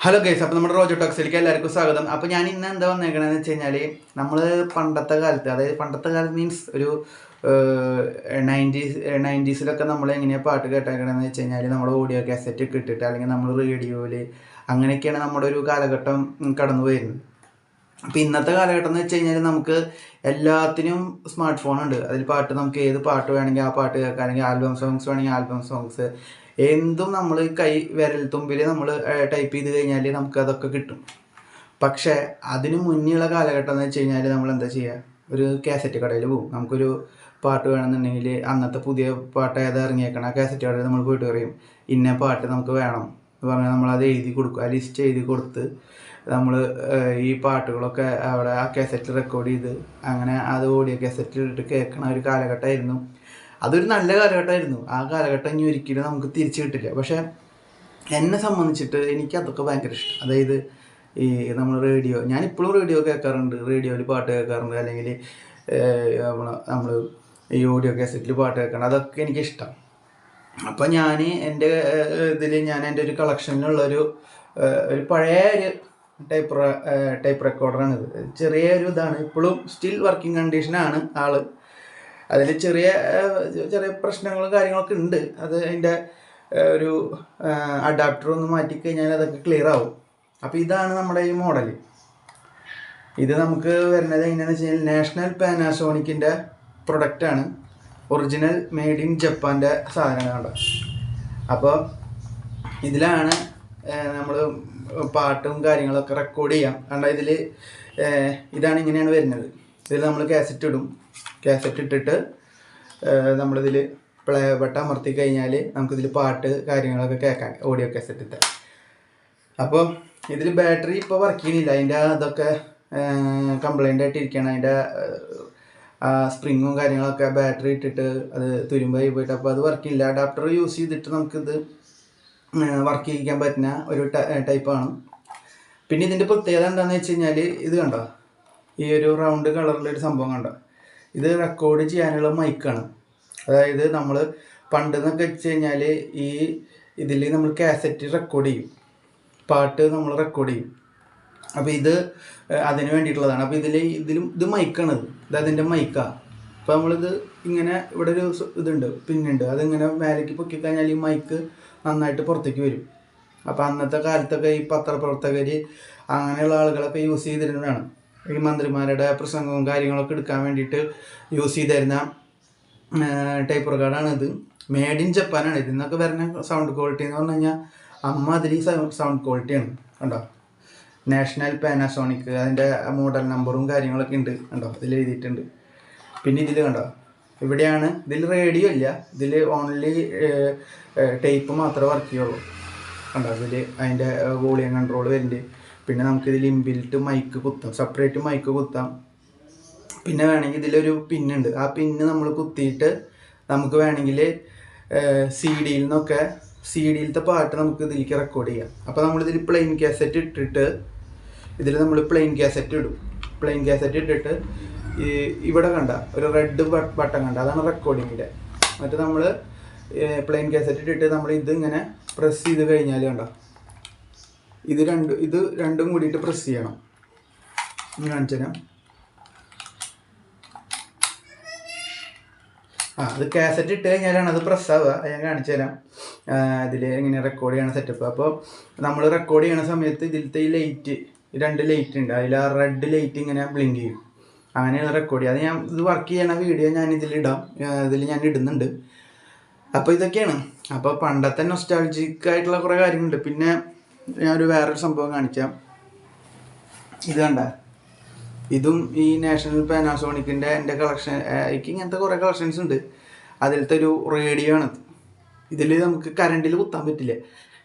Hello guys അപ്പോൾ നമ്മുടെ റോജോ ടോക്സിലേക്ക് എല്ലാവർക്കും സ്വാഗതം. അപ്പോൾ ഞാൻ ഇന്ന് എന്താ വന്നേക്കണമെന്ന് വെച്ച് കഴിഞ്ഞാൽ നമ്മൾ പണ്ടത്തെ കാലത്ത് അതായത് പണ്ടത്തെ കാലത്ത് മീൻസ് ഒരു നയന്റീസ് നയന്റീസിലൊക്കെ നമ്മൾ എങ്ങനെയാണ് പാട്ട് കേട്ടേക്കണമെന്ന് വെച്ച് കഴിഞ്ഞാൽ നമ്മൾ ഓഡിയോ കാസറ്റ് ഒക്കെ ഇട്ടിട്ട് അല്ലെങ്കിൽ നമ്മൾ റേഡിയോയിൽ അങ്ങനെയൊക്കെയാണ് നമ്മുടെ ഒരു കാലഘട്ടം കടന്നു വരുന്നത് അപ്പോൾ ഇന്നത്തെ കാലഘട്ടം എന്ന് വെച്ച് കഴിഞ്ഞാൽ നമുക്ക് എല്ലാത്തിനും സ്മാർട്ട് ഫോൺ ഉണ്ട്. അതിൽ പാട്ട് നമുക്ക് ഏത് പാട്ട് വേണമെങ്കിൽ ആ പാട്ട് കേൾക്കാം. അല്ലെങ്കിൽ ആൽബം സോങ്സ് വേണമെങ്കിൽ ആൽബം സോങ്സ് എന്തും നമ്മൾ കൈ വിരൽ തുമ്പിൽ നമ്മൾ ടൈപ്പ് ചെയ്ത് കഴിഞ്ഞാൽ നമുക്ക് അതൊക്കെ കിട്ടും. പക്ഷേ അതിന് മുന്നേയുള്ള കാലഘട്ടം എന്ന് വെച്ച് കഴിഞ്ഞാൽ നമ്മൾ എന്താ ചെയ്യുക ഒരു കാസറ്റ് കടയിൽ പോകും നമുക്കൊരു പാട്ട് വേണമെന്നുണ്ടെങ്കിൽ അന്നത്തെ പുതിയ പാട്ട് ഏതാ ഇറങ്ങിയേക്കണം ആ കാസറ്റ് കടയിൽ നമ്മൾ പോയിട്ട് പറയും ഇന്ന പാട്ട് നമുക്ക് വേണം. എന്ന് പറഞ്ഞാൽ നമ്മളത് എഴുതി കൊടുക്കും. ആ ലിസ്റ്റ് എഴുതി കൊടുത്ത് നമ്മൾ ഈ പാട്ടുകളൊക്കെ അവിടെ ആ കാസറ്റിൽ റെക്കോർഡ് ചെയ്ത് അങ്ങനെ അത് ഓഡിയോ കാസറ്റിൽ ഇട്ട് കേൾക്കണ ഒരു കാലഘട്ടമായിരുന്നു. അതൊരു നല്ല കാലഘട്ടമായിരുന്നു. ആ കാലഘട്ടം ഇനി ഒരിക്കലും നമുക്ക് തിരിച്ചു കിട്ടില്ല. പക്ഷേ എന്നെ സംബന്ധിച്ചിട്ട് എനിക്ക് അതൊക്കെ ഭയങ്കര ഇഷ്ടം. അതായത് ഈ നമ്മൾ റേഡിയോ ഞാൻ ഇപ്പോഴും റേഡിയോ കേൾക്കാറുണ്ട്. റേഡിയോയിൽ പാട്ട് കേൾക്കാറുണ്ട്. അല്ലെങ്കിൽ നമ്മൾ ഈ ഓഡിയോ കാസറ്റിൽ പാട്ട് കേൾക്കണം അതൊക്കെ എനിക്കിഷ്ടം. അപ്പം ഞാൻ എന്റെ ഇതിൽ ഞാൻ എന്റെ ഒരു കളക്ഷനിലുള്ളൊരു ഒരു പഴയ ഒരു ടൈപ്പ് ടൈപ്പ് റെക്കോർഡറാണിത്. ചെറിയൊരു ഇതാണ്. ഇപ്പോഴും സ്റ്റിൽ വർക്കിംഗ് കണ്ടീഷനാണ് ആൾ. അതിൽ ചെറിയ ചെറിയ പ്രശ്നങ്ങളും കാര്യങ്ങളൊക്കെ ഉണ്ട്. അത് അതിന്റെ ഒരു അഡാപ്റ്റർ ഒന്ന് മാറ്റിക്കഴിഞ്ഞാൽ അതൊക്കെ ക്ലിയർ ആവും. അപ്പോൾ ഇതാണ് നമ്മുടെ ഈ മോഡൽ ഇത് നമുക്ക് വരുന്നത് എങ്ങനെയാണെന്ന് വെച്ച് കഴിഞ്ഞാൽ നാഷണൽ പാനാസോണിക്കിന്റെ പ്രൊഡക്റ്റാണ് ഒറിജിനൽ മെയ്ഡ് ഇൻ ജപ്പാന്റെ സാധനമാണ് അപ്പോൾ ഇതിലാണ് നമ്മൾ പാട്ടും കാര്യങ്ങളൊക്കെ റെക്കോർഡ് ചെയ്യാം. കണ്ട? ഇതിൽ ഇതാണ് ഇങ്ങനെയാണ് വരുന്നത്. ഇതിൽ നമ്മൾ കാസറ്റ് ഇടും. കാസറ്റ് ഇട്ടിട്ട് നമ്മളിതിൽ പ്ലേ ബട്ടൺ അമർത്തി കഴിഞ്ഞാൽ നമുക്കിതിൽ പാട്ട് കാര്യങ്ങളൊക്കെ കേൾക്കാൻ ഓഡിയോ കാസറ്റിത്തെ അപ്പോൾ ഇതിൽ ബാറ്ററി ഇപ്പോൾ വർക്ക് ചെയ്യുന്നില്ല അതിന്റെ അതൊക്കെ കംപ്ലൈന്റ് ആയിട്ടിരിക്കുകയാണ് അതിന്റെ സ്പ്രിങ്ങും കാര്യങ്ങളൊക്കെ ബാറ്ററി ഇട്ടിട്ട് അത് തുരുമ്പായി പോയിട്ട്. അപ്പോൾ അത് വർക്ക് ചെയ്യില്ല അഡാപ്റ്റർ യൂസ് ചെയ്തിട്ട് നമുക്കിത് വർക്ക് ചെയ്യിക്കാൻ പറ്റുന്ന ഒരു ടൈപ്പാണ് പിന്നെ ഇതിന്റെ പ്രത്യേകത എന്താണെന്ന് വെച്ച് കഴിഞ്ഞാൽ ഇത് കണ്ടോ? ഈ ഒരു റൗണ്ട് കളറിലൊരു സംഭവം കണ്ടോ? ഇത് റെക്കോർഡ് ചെയ്യാനുള്ള മൈക്കാണ് അതായത് നമ്മൾ പണ്ടെന്നൊക്കെ വെച്ച് കഴിഞ്ഞാൽ ഈ ഇതിൽ നമ്മൾ കാസറ്റ് റെക്കോർഡ് ചെയ്യും. പാട്ട് നമ്മൾ റെക്കോർഡ് ചെയ്യും. അപ്പോൾ ഇത് അതിന് വേണ്ടിയിട്ടുള്ളതാണ്. അപ്പോൾ ഇതിൽ ഇതിലും ഇത് മൈക്കാണ് ഇത് അതിന്റെ മൈക്കാണ് അപ്പോൾ നമ്മളിത് ഇങ്ങനെ ഇവിടെ ഒരു ഇതുണ്ട് പിന്നുണ്ട്. അതിങ്ങനെ മേലേക്ക് പൊക്കി കഴിഞ്ഞാൽ ഈ മൈക്ക് നന്നായിട്ട് പുറത്തേക്ക് വരും. അപ്പോൾ അന്നത്തെ കാലത്തൊക്കെ ഈ പത്രപ്രവർത്തകർ അങ്ങനെയുള്ള ആളുകളൊക്കെ യൂസ് ചെയ്തിരുന്നതാണ്. ഈ മന്ത്രിമാരുടെ പ്രസംഗവും കാര്യങ്ങളൊക്കെ എടുക്കാൻ വേണ്ടിയിട്ട് യൂസ് ചെയ്തിരുന്ന ടൈപ്പ് റെക്കോർഡാണ് ഇത്. മേഡ് ഇൻ ജപ്പാനാണ് ഇതിൽ നിന്നൊക്കെ വരുന്ന സൗണ്ട് ക്വാളിറ്റി എന്ന് പറഞ്ഞു കഴിഞ്ഞാൽ അമ്മ അതിൽ സൗണ്ട് ക്വാളിറ്റിയാണ് കണ്ടോ? നാഷണൽ പാനസോണിക് അതിന്റെ മോഡൽ നമ്പറും കാര്യങ്ങളൊക്കെ ഉണ്ട്. കണ്ടോ? അതിൽ എഴുതിയിട്ടുണ്ട്. പിന്നെ ഇതിൽ കണ്ടോ? ഇവിടെയാണ്. ഇതിൽ റേഡിയോ ഇല്ല. ഇതിൽ ഓൺലി ടേപ്പ് മാത്രമേ വർക്ക് ചെയ്യുള്ളൂ. കണ്ടോ? ഇതിൽ അതിന്റെ വോളിയം കൺട്രോൾ വരുന്നുണ്ട്. പിന്നെ നമുക്ക് ഇതിൽ ഇൻബിൽറ്റ് മൈക്ക് കുത്താം. സെപ്പറേറ്റ് മൈക്ക് കുത്താം. പിന്നെ വേണമെങ്കിൽ ഇതിലൊരു പിന്നുണ്ട് ആ പിന്ന് നമ്മൾ കുത്തിയിട്ട് നമുക്ക് വേണമെങ്കിൽ സി ഡിയിൽ നിന്നൊക്കെ സി ഡിയിലത്തെ പാട്ട് നമുക്ക് ഇതിലേക്ക് റെക്കോർഡ് ചെയ്യാം. അപ്പോൾ നമ്മളിതിൽ പ്ലെയിൻ കാസറ്റ് ഇട്ടിട്ട് ഇതിൽ നമ്മൾ പ്ലെയിൻ കാസറ്റ് ഇടും. പ്ലെയിൻ കാസറ്റ് ഇട്ടിട്ട് ഈ ഇവിടെ കണ്ട ഒരു റെഡ് ബട്ടൺ കണ്ട അതാണ് റെക്കോർഡിങ്ങിന്റെ എന്നിട്ട് നമ്മൾ പ്ലെയിൻ കാസറ്റ് ഇട്ടിട്ട് നമ്മൾ ഇത് ഇങ്ങനെ പ്രസ് ചെയ്ത് കഴിഞ്ഞാൽ കണ്ട? ഇത് രണ്ട് ഇത് രണ്ടും കൂടിയിട്ട് പ്രസ് ചെയ്യണം. കാണിച്ചു തരാം ആ അത് കാസറ്റ് ഇട്ട് കഴിഞ്ഞാലാണ് അത് പ്രസ് ആവുക. അത് ഞാൻ കാണിച്ചു തരാം ഇതിൽ ഇങ്ങനെ റെക്കോർഡ് ചെയ്യണ സെറ്റപ്പ് അപ്പോൾ നമ്മൾ റെക്കോർഡ് ചെയ്യണ സമയത്ത് ഇതിലത്തെ ഈ ലൈറ്റ് രണ്ട് ലൈറ്റ് ഉണ്ട്. അതിൽ ആ റെഡ് ലൈറ്റ് ഇങ്ങനെ ബ്ലിങ്ക് ചെയ്യും. അങ്ങനെയാണ് റെക്കോർഡ് ചെയ്യുക. അത് ഞാൻ ഇത് വർക്ക് ചെയ്യണ വീഡിയോ ഞാൻ ഇതിലിടാം ഇതിൽ ഞാൻ ഇടുന്നുണ്ട്. അപ്പോൾ ഇതൊക്കെയാണ്. അപ്പോൾ പണ്ടത്തെ നൊസ്റ്റാൾജിക്കായിട്ടുള്ള കുറേ കാര്യങ്ങളുണ്ട്. പിന്നെ ഞാനൊരു വേറൊരു സംഭവം കാണിക്കാം. ഇത് കണ്ട? ഇതും ഈ നാഷണൽ പാനാസോണിക്കിന്റെ എന്റെ കളക്ഷൻ എനിക്ക് ഇങ്ങനത്തെ കുറേ കളക്ഷൻസ് ഉണ്ട്. അതിലത്തെ ഒരു റേഡിയോ ആണ് ഇതിൽ നമുക്ക് കറണ്ടിൽ കുത്താൻ പറ്റില്ല.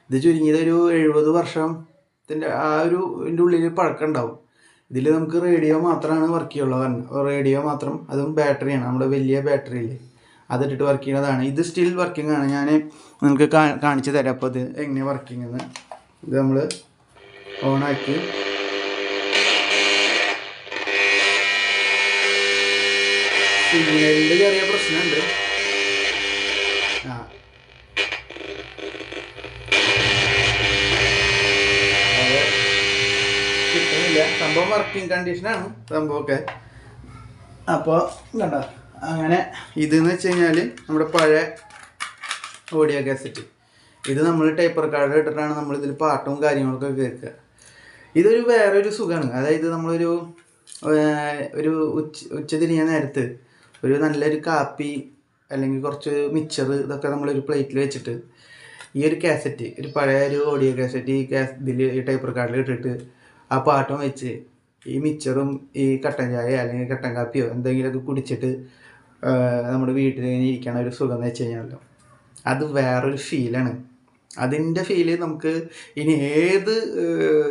ഇത് ചുരുങ്ങിയത് ഒരു എഴുപത് വർഷത്തിന്റെ ആ ഒരു ഇതിന്റെ ഉള്ളിൽ പഴക്കം ഉണ്ടാവും. ഇതിൽ നമുക്ക് റേഡിയോ മാത്രമാണ് വർക്ക് ചെയ്യുള്ളൂ. റേഡിയോ മാത്രം അതും ബാറ്ററിയാണ് നമ്മുടെ വലിയ ബാറ്ററിയിൽ അതിട്ടിട്ട് വർക്ക് ചെയ്യുന്നതാണ്. ഇത് സ്റ്റിൽ വർക്കിംഗ് ആണ്. ഞാൻ നിങ്ങൾക്ക് കാണിച്ചു തരാം. അപ്പോൾ ഇത് എങ്ങനെ വർക്കിംഗ് എന്ന്. ഇത് നമ്മൾ ഓണാക്കി സിഗ്നലിന്റെ ചെറിയ പ്രശ്നമുണ്ട്. സംഭവം വർക്കിംഗ് കണ്ടീഷനാണ് സംഭവമൊക്കെ. അപ്പോൾ കണ്ടോ അങ്ങനെ ഇതെന്ന് വെച്ച് കഴിഞ്ഞാൽ നമ്മുടെ പഴയ ഓഡിയോ കാസറ്റ് ഇത് നമ്മൾ ടേപ്പർ കാർഡ് ഇട്ടിട്ടാണ് നമ്മൾ ഇതിൽ പാട്ടും കാര്യങ്ങളൊക്കെ കേൾക്കുക. ഇതൊരു വേറൊരു സുഖമാണ് അതായത് നമ്മളൊരു ഒരു ഉച്ച ഉച്ച തിരിഞ്ഞ നേരത്ത് ഒരു നല്ലൊരു കാപ്പി അല്ലെങ്കിൽ കുറച്ച് മിച്ചർ ഇതൊക്കെ നമ്മളൊരു പ്ലേറ്റിൽ വെച്ചിട്ട് ഈ ഒരു കാസറ്റ് ഒരു പഴയ ഒരു ഓഡിയോ കാസറ്റ് ഈ കാസ് ഇതിൽ ഈ ടൈപ്പർ കാർഡിൽ ഇട്ടിട്ട് ആ പാട്ടും വെച്ച് ഈ മിച്ചറും ഈ കട്ടൻ ചായ അല്ലെങ്കിൽ കട്ടൻ കാപ്പിയോ എന്തെങ്കിലുമൊക്കെ കുടിച്ചിട്ട് നമ്മുടെ വീട്ടിൽ ഇങ്ങനെ ഇരിക്കണ ഒരു സുഖം എന്ന് വെച്ച് കഴിഞ്ഞാലോ. അത് വേറൊരു ഫീലാണ് അതിന്റെ ഫീൽ നമുക്ക് ഇനി ഏത്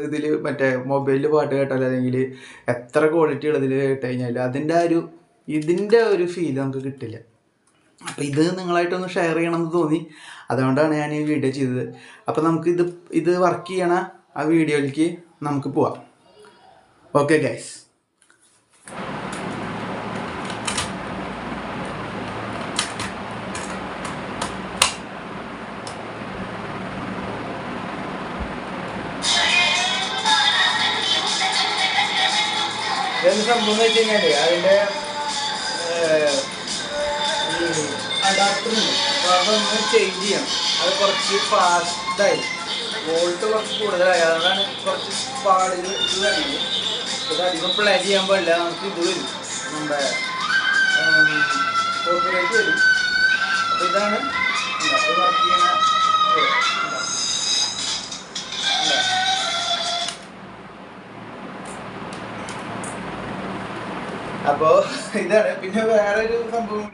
ഇതിൽ മറ്റേ മൊബൈലിൽ പാട്ട് കേട്ടാലും അല്ലെങ്കിൽ എത്ര ക്വാളിറ്റി ഉള്ളതിൽ കേട്ട് കഴിഞ്ഞാൽ അതിന്റെ ആ ഒരു ഇതിന്റെ ഒരു ഫീൽ നമുക്ക് കിട്ടില്ല. അപ്പോൾ ഇത് നിങ്ങളായിട്ടൊന്ന് ഷെയർ ചെയ്യണമെന്ന് തോന്നി. അതുകൊണ്ടാണ് ഞാൻ ഈ വീഡിയോ ചെയ്തത്. അപ്പോൾ നമുക്ക് ഇത് ഇത് വർക്ക് ചെയ്യണ ആ വീഡിയോയിലേക്ക് നമുക്ക് പോവാം. ഓക്കെ ഗൈസ് എന്ത് സംഭവം എന്ന് വെച്ച് കഴിഞ്ഞാൽ അതിന്റെ ഏർ, ഈ അഡാപ്റ്റർ അപ്പോൾ അതൊന്ന് ചേഞ്ച് ചെയ്യണം. അത് കുറച്ച് ഫാസ്റ്റായി വോൾട്ട് കുറച്ച് കൂടുതലായി. അതുകൊണ്ടാണ് കുറച്ച് പാടുകൾ ഇത് വരുന്നത് ഇത് അധികം പ്ലേ ചെയ്യാൻ പാടില്ല. നമുക്ക് ഇത് വരും. നമ്മുടെ കോപ്പിറൈറ്റ് വരും. അപ്പോൾ ഇതാണ് വർക്ക് ചെയ്യണ അപ്പോൾ ഇതാണ്. പിന്നെ വേറൊരു സംഭവം